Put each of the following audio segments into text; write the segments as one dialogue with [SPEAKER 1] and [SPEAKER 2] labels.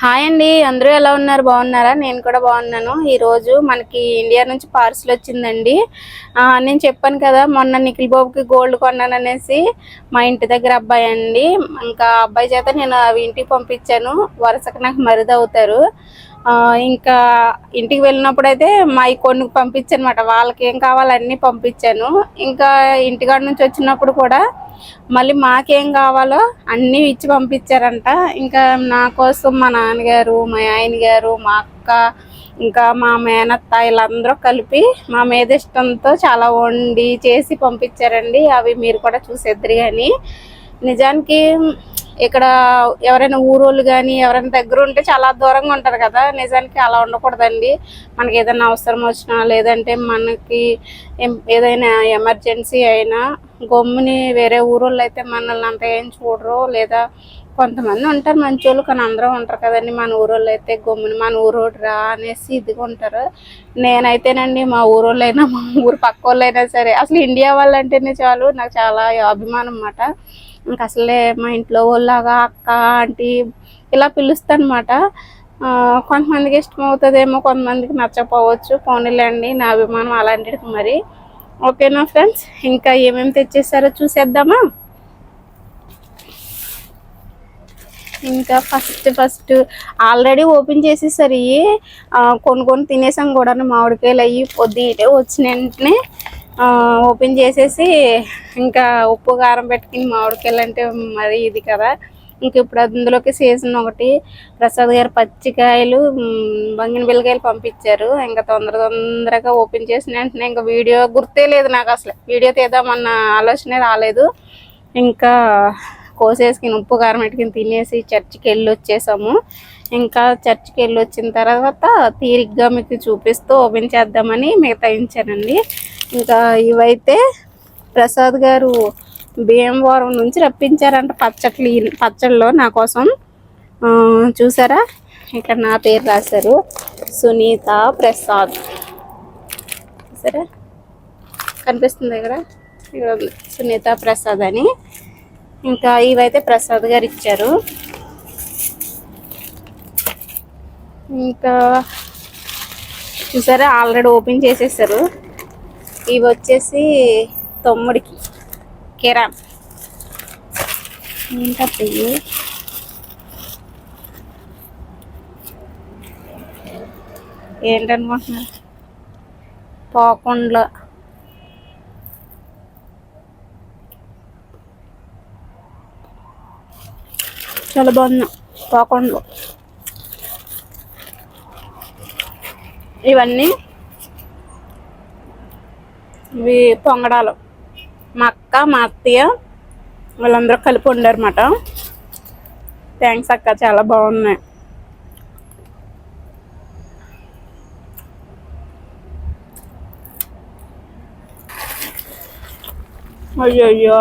[SPEAKER 1] Hi అండి అందరూ ఎలా ఉన్నారు? బాగున్నారా? నేను కూడా బాగున్నాను. ఈరోజు మనకి ఇండియా నుంచి పార్సిల్ వచ్చిందండి. నేను చెప్పాను కదా మొన్న నిఖిల్ బాబుకి గోల్డ్ కొన్నాను అనేసి మా ఇంటి దగ్గర అబ్బాయి అండి. ఇంకా అబ్బాయి చేత నేను అవి ఇంటికి పంపించాను. వరుసకు నాకు మరిదవుతారు ఇంకా ఇంటికి వెళ్ళినప్పుడు అయితే మా ఈ కొన్ని పంపించాను అనమాట వాళ్ళకి ఏం కావాలో అన్నీ పంపించాను. ఇంకా ఇంటికాడ నుంచి వచ్చినప్పుడు కూడా మళ్ళీ మాకేం కావాలో అన్నీ ఇచ్చి పంపించారంట. ఇంకా నా కోసం మా నాన్నగారు మా ఆయన గారు మా అక్క ఇంకా మా మేనత్త వీళ్ళందరూ కలిపి మా మీద ఇష్టంతో చాలా వండి చేసి పంపించారండి. అవి మీరు కూడా చూసేద్దరు కానీ నిజానికి ఇక్కడ ఎవరైనా ఊరోళ్ళు కానీ ఎవరైనా దగ్గర ఉంటే చాలా దూరంగా ఉంటారు కదా. నిజానికి అలా ఉండకూడదండి. మనకి ఏదైనా అవసరం వచ్చినా లేదంటే మనకి ఏదైనా ఎమర్జెన్సీ అయినా గమ్ముని వేరే ఊరోళ్ళు అయితే మనల్ని అంత ఏం చూడరు. లేదా కొంతమంది ఉంటారు మంచోళ్ళు కానీ అందరూ ఉంటారు కదండి. మన ఊరోళ్ళు అయితే గమ్ముని మన ఊరోడు రా అనేసి ఇదిగా ఉంటారు. నేనైతేనండి మా ఊరోళ్ళైనా మా ఊరు పక్క వాళ్ళైనా సరే అసలు ఇండియా వాళ్ళంటేనే చాలు నాకు చాలా అభిమానం అన్నమాట. ఇంకా అసలే మా ఇంట్లో వాళ్ళలాగా అక్క ఆంటీ ఇలా పిలుస్తాను అనమాట కొంతమందికి ఇష్టం అవుతుందేమో కొంతమందికి నచ్చకపోవచ్చు. పోనీలేండి నా అభిమానం అలాంటిది మరి. ఓకేనా ఫ్రెండ్స్? ఇంకా ఏమేమి తెచ్చేసారో చూసేద్దామా? ఇంకా ఫస్ట్ ఫస్ట్ ఆల్రెడీ ఓపెన్ చేసేసరి ఇవి కొన్ని కొన్ని తినేసాం కూడా మామిడికాయలు అయ్యి పొద్దుటే వచ్చిన వెంటనే ఓపెన్ చేసేసి ఇంకా ఉప్పు కారం పెట్టుకుని మామిడికాయలు అంటే మరి ఇది కదా. ఇంక ఇప్పుడు అందులోకి సీజన్ ఒకటి. ప్రసాద్ గారు పచ్చికాయలు బంగిన బిల్లకాయలు పంపించారు. ఇంకా తొందర తొందరగా ఓపెన్ చేసిన వెంటనే ఇంకా వీడియో గుర్తే లేదు నాకు అసలు. వీడియో తీద్దామన్న ఆలోచనే రాలేదు. ఇంకా కోసేసుకుని ఉప్పు కారం పెట్టుకుని తినేసి చర్చికి వెళ్ళి వచ్చేసాము ఇంకా చర్చికి వెళ్ళి వచ్చిన తర్వాత తీరిగ్గా మీకు చూపిస్తూ ఓపెన్ చేద్దామని మిగతా ఇచ్చానండి ఇంకా ఇవైతే ప్రసాద్ గారు భీమవరం నుంచి రప్పించారంట పచ్చట్లు పచ్చళ్ళు నా కోసం. చూసారా? ఇక్కడ నా పేరు రాశారు సునీత ప్రసాద్. చూసారా? కనిపిస్తుంది ఇక్కడ ఇక్కడ సునీత ప్రసాద్ అని. ఇంకా ఇవైతే ప్రసాద్ గారు ఇచ్చారు. ఇంకా చూసారా ఆల్రెడీ ఓపెన్ చేసేసారు. ఇవి వచ్చేసి తమ్ముడికి కిరాన్ ఇంకా ఇవి ఏంటనుకుంటున్నారు? పోకుండా. చాలా బాగున్నా పోకుండా. ఇవన్నీ ఇవి పొంగడాలు. మా అక్క మా అత్తయ్య వాళ్ళందరూ కలిపి వండారన్నమాట. థ్యాంక్స్ అక్క చాలా బాగున్నాయి. అయ్యయ్యో!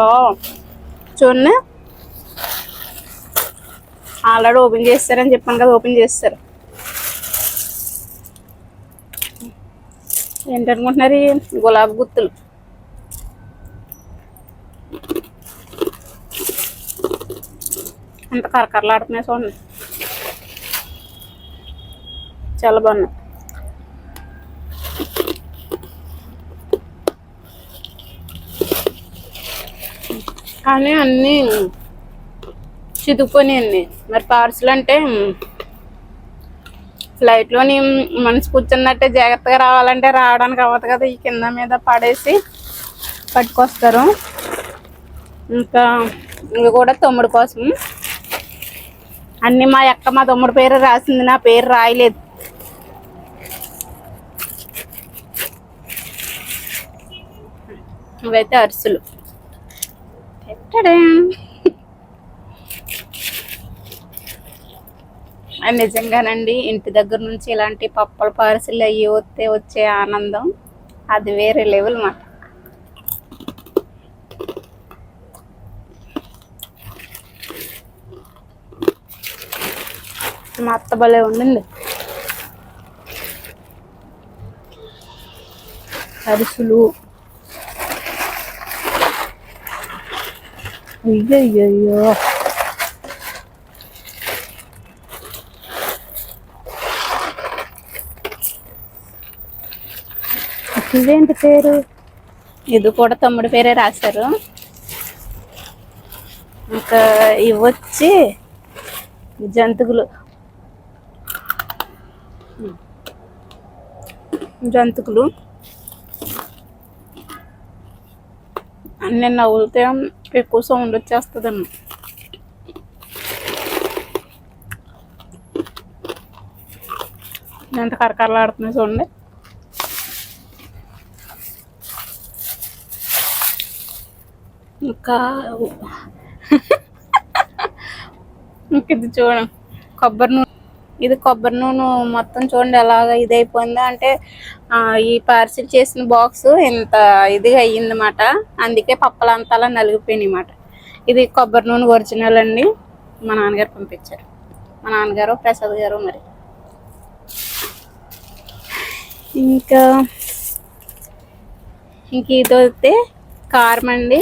[SPEAKER 1] చూడండి. ఆల్రెడీ ఓపెన్ చేస్తారని చెప్పాను కదా ఓపెన్ చేస్తారు. ఏంటనుకుంటున్నారు గులాబీ గుత్తులు? అంత కరకరలాడుతున్నాయి చూడండి. చాలా బాగున్నాయి. కానీ అన్నీ చితుక్కుపోయినాయండి మరి పార్సల్ అంటే ఫ్లైట్లోని మనసు కూర్చున్నట్టే జాగ్రత్తగా రావాలంటే రావడానికి అవ్వదు కదా ఈ కింద మీద పడేసి పట్టుకొస్తారు. ఇంకా ఇవి కూడా తమ్ముడు కోసం అన్నీ మా అక్క మా తమ్ముడు పేరు రాసింది నా పేరు రాయలేదు. ఇవైతే అరిసెలు. పెట్టడం నిజంగానండి ఇంటి దగ్గర నుంచి ఇలాంటి పప్పల పార్సిల్ అయ్యి వస్తే వచ్చే ఆనందం అది వేరే లెవెల్ మాట. మా అత్త భలే ఉండండి అరిసులు. అయ్యయ్యో ఇదేంటి పేరు? ఇది కూడా తమ్ముడు పేరే రాశారు. ఇంకా ఇవి వచ్చి జంతుకులు జంతుకులు అన్నీ నవ్వులితే ఎక్కువ సౌండ్ వచ్చేస్తుందన్న ఎంత కరకరలాడుతున్నాయి చూడండి. ఇంకా ఇంక ఇది చూడండి. కొబ్బరి నూనె. ఇది కొబ్బరి నూనె మొత్తం చూడండి ఎలాగ ఇది అయిపోయిందో అంటే ఈ పార్సిల్ చేసిన బాక్స్ ఇంత ఇదిగా అయ్యిందన్నమాట. అందుకే పప్పలంతా అలా నలిగిపోయినాయి అన్నమాట. ఇది కొబ్బరి నూనె ఒరిజినల్ అండి. మా నాన్నగారు పంపించారు. మా నాన్నగారు ప్రసాద్ గారు మరి. ఇంకా ఇంక ఇది వస్తే కారం అండి.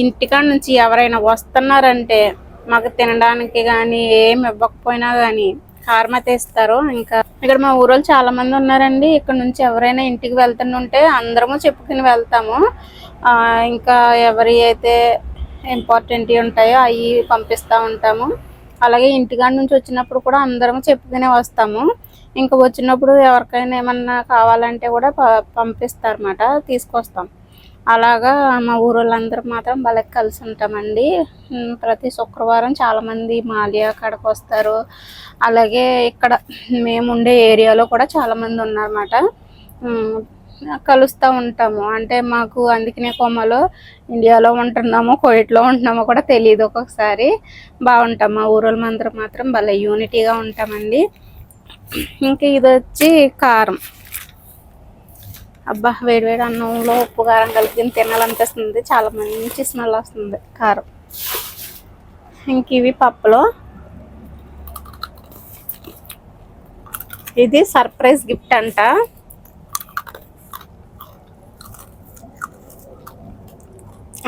[SPEAKER 1] ఇంటికాడ నుంచి ఎవరైనా వస్తున్నారంటే మాకు తినడానికి కానీ ఏం ఇవ్వకపోయినా కానీ కారం అయితే ఇస్తారు ఇంకా ఇక్కడ మా ఊరోళ్ళు చాలా మంది ఉన్నారండి. ఇక్కడ నుంచి ఎవరైనా ఇంటికి వెళ్తుంటే అందరము చెప్పుకుని వెళ్తాము. ఇంకా ఎవరి అయితే ఇంపార్టెంట్ ఉంటాయో అవి పంపిస్తూ ఉంటాము. అలాగే ఇంటికాడ నుంచి వచ్చినప్పుడు కూడా అందరం చెప్పుకునే వస్తాము. ఇంకా వచ్చినప్పుడు ఎవరికైనా ఏమన్నా కావాలంటే కూడా ప- పంపిస్తారన్నమాట. తీసుకొస్తాం. అలాగా మా ఊరోళ్ళందరూ మాత్రం భలే కలిసి ఉంటామండి ప్రతి శుక్రవారం చాలామంది మాలియా కాడకు వస్తారు. అలాగే ఇక్కడ మేము ఉండే ఏరియాలో కూడా చాలామంది ఉన్నారన్నమాట. కలుస్తూ ఉంటాము. అంటే మాకు అందుకనే కొమ్మలో ఇండియాలో ఉంటున్నామో కోయిట్లో ఉంటున్నామో కూడా తెలియదు ఒక్కొక్కసారి. బాగుంటాం. మా ఊరోళ్ళ అందరం మాత్రం భలే యూనిటీగా ఉంటామండి. ఇంకా ఇది వచ్చి కారం. అబ్బా వేడి వేడి అన్నంలో ఉప్పు కారం కలిపి తినాలనిపిస్తుంది. చాలా మంచి స్మెల్ వస్తుంది కారం. ఇంక ఇవి పప్పులో. ఇది సర్ప్రైజ్ గిఫ్ట్ అంట.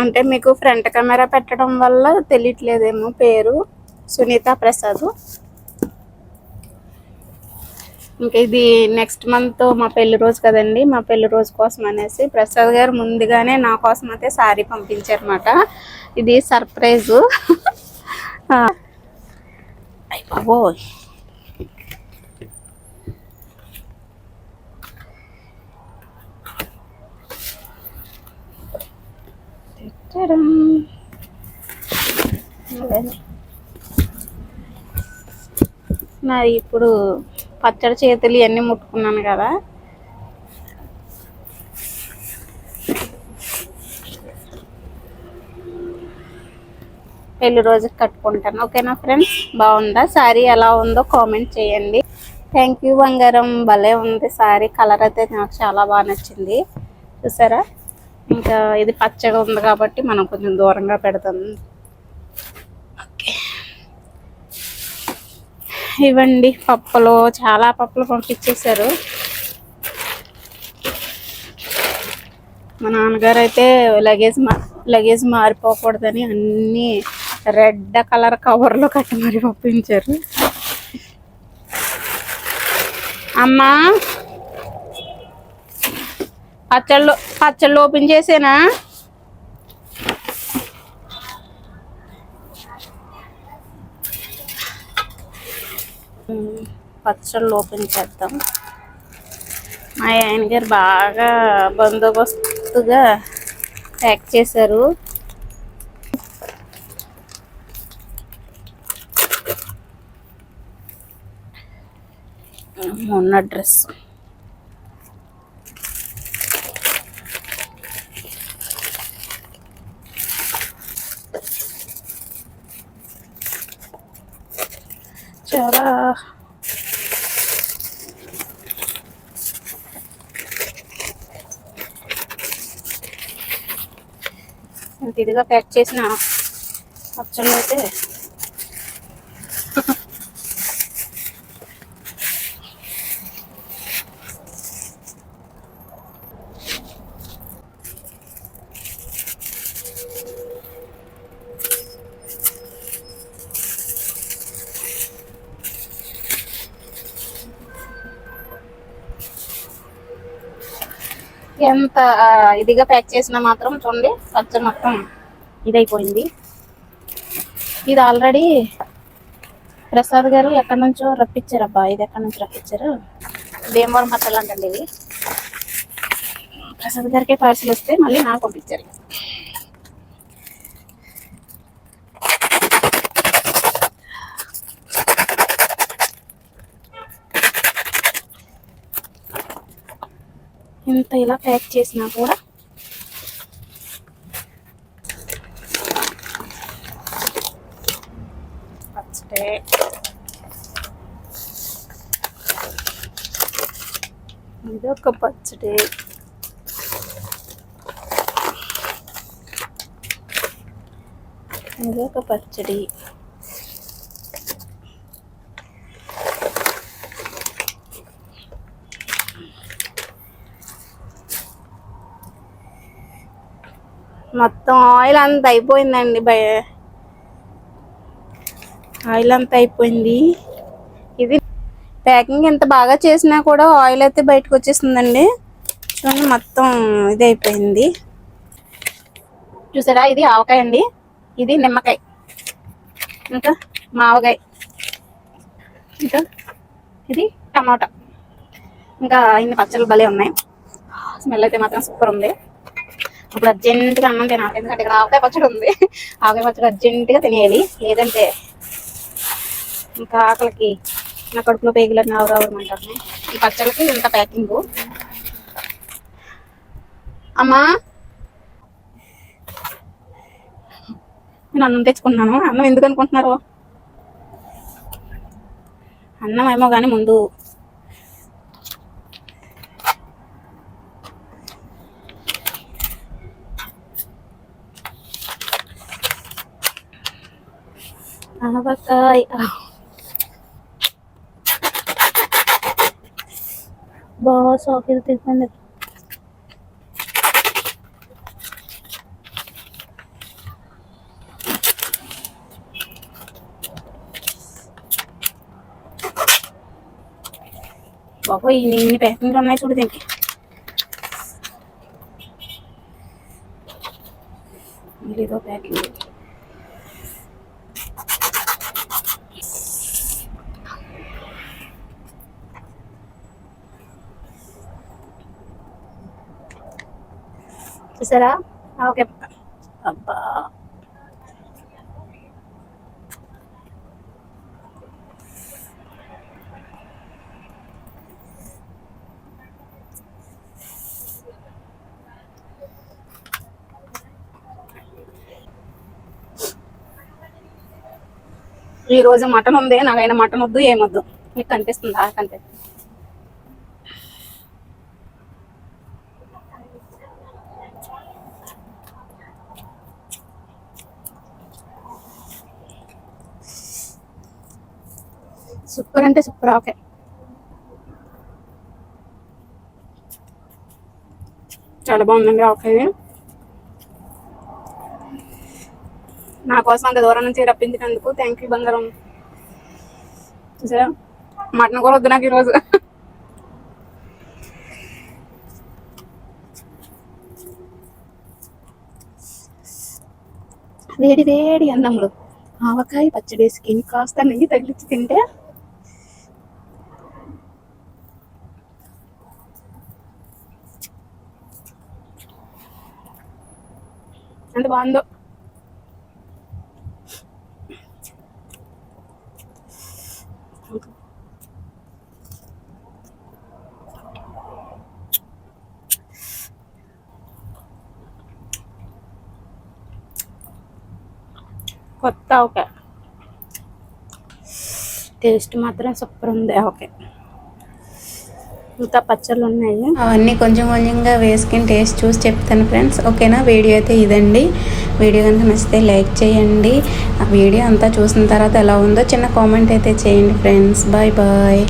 [SPEAKER 1] అంటే మీకు ఫ్రంట్ కెమెరా పెట్టడం వల్ల తెలియట్లేదేమో పేరు. సునీత ప్రసాద్. ఇంకా ఇది నెక్స్ట్ మంత్ మా పెళ్ళి రోజు కదండి మా పెళ్ళి రోజు కోసం అనేసి ప్రసాద్ గారు ముందుగానే నా కోసం అయితే సారీ పంపించారన్నమాట ఇది సర్ప్రైజ్. అదే. మరి ఇప్పుడు పచ్చడి చేతులు ఇవన్నీ ముట్టుకున్నాను కదా. పెళ్ళి రోజుకి కట్టుకుంటాను. ఓకేనా ఫ్రెండ్స్? బాగుందా? సారీ ఎలా ఉందో కామెంట్ చేయండి. థ్యాంక్ యూ బంగారం. భలే ఉంది సారీ. కలర్ అయితే నాకు చాలా బాగా నచ్చింది. చూసారా? ఇంకా ఇది పచ్చగా ఉంది కాబట్టి మనం కొంచెం దూరంగా పెడతాం. ఇవ్వండి. పప్పులు చాలా పప్పులు పంపించేశారు. మా నాన్నగారు అయితే లగేజ్ మా లగేజ్ మారిపోకూడదని అన్ని రెడ్ కలర్ కవర్లో కట్టి మరి పంపించారు. అమ్మా! పచ్చళ్ళు పచ్చళ్ళు ఓపెన్ చేసేనా? పచ్చళ్ళు ఓపెన్ చేద్దాం. మా ఆయన గారు బాగా బందోబస్తుగా ప్యాక్ చేశారు. మొన్న డ్రెస్. ఇదిగా ప్యాక్ చేసిన పచ్చళ్ళు అయితే. ఎంత ఇదిగా ప్యాక్ చేసినా మాత్రం చూడండి పచ్చ మొత్తం. ఇదైపోయింది. ఇది ఆల్రెడీ ప్రసాద్ గారు ఎక్కడి నుంచో రప్పించారబ్బా. ఇది ఎక్కడి నుంచి రప్పించారు? భీమవరం మసాలా అంటండి ఇది. ప్రసాద్ గారికి పార్సిల్ వస్తే మళ్ళీ నాకు పంపించారు. ఇంత ఇలా ప్యాక్ చేసినా కూడా పచ్చడే ఇది ఒక పచ్చడి ఇదొక పచ్చడి మొత్తం ఆయిల్ అంత అయిపోయిందండి భయ ఆయిల్ అంతా అయిపోయింది. ఇది ప్యాకింగ్ ఎంత బాగా చేసినా కూడా ఆయిల్ అయితే బయటకు వచ్చేసిందండి చూడండి మొత్తం ఇది అయిపోయింది. చూసారా ఇది ఆవకాయ అండి. ఇది నిమ్మకాయ. ఇంకా మావకాయ ఇంకా ఇది టమాటా. ఇంకా ఇన్ని పచ్చళ్ళు భలే ఉన్నాయి. స్మెల్ అయితే మాత్రం సూపర్ ఉంది. ఇప్పుడు అర్జెంటుగా అన్నం తినాలి. ఎందుకంటే ఇక్కడ ఆవకాయ పచ్చడి ఉంది. ఆవకాయ పచ్చడి అర్జెంటుగా తినేయాలి. లేదంటే ఇంకా ఆకలికి నా కడుపులో పేగులని ఆవరావమంటారు ఈ పచ్చళ్ళకి ఇంత ప్యాకింగ్. అమ్మా. నేను అన్నం తెచ్చుకున్నాను అన్నం ఎందుకు అనుకుంటున్నారు? అన్నం ఏమో కానీ ముందు ఆవకాయ. బాగా సాకెట్ తిప్పండి బాబు ఇన్ని ఇన్ని ప్యాకింగ్లు ఉన్నాయి చూడు దీనికి ఇదో ప్యాకింగ్ చూసారా ఓకే. అబ్బా. ఈ రోజు మటన్ ఉంది నాకైనా మటన్ వద్దు ఏమొద్దు మీకు కనిపిస్తుందా కనిపిస్తుంది సూపర్ అంటే సూపర్ ఓకే. చాలా బాగుందండి ఓకే నా కోసం అంత దూరం నుంచి రప్పించినందుకు థ్యాంక్ యూ బంగారం. చూసారా? మటన్ కూడా వద్దు నాకు ఈరోజు. వేడి వేడి అన్నములు ఆవకాయ పచ్చడి స్కిన్ కాస్త నెయ్యి తగిలించి తింటే ఎంత బాగుందో. కొత్త ఓకే. టేస్ట్ మాత్రం సూపర్ ఉంది ఓకే. ఇంకా పచ్చళ్ళు ఉన్నాయి.
[SPEAKER 2] అవన్నీ కొంచెం కొంచెంగా వేసుకుని టేస్ట్ చూసి చెప్తాను ఫ్రెండ్స్ ఓకేనా? వీడియో అయితే ఇదండి. వీడియో కనుక నచ్చితే లైక్ చేయండి. ఆ వీడియో అంతా చూసిన తర్వాత ఎలా ఉందో చిన్న కామెంట్ అయితే చేయండి ఫ్రెండ్స్ బాయ్ బాయ్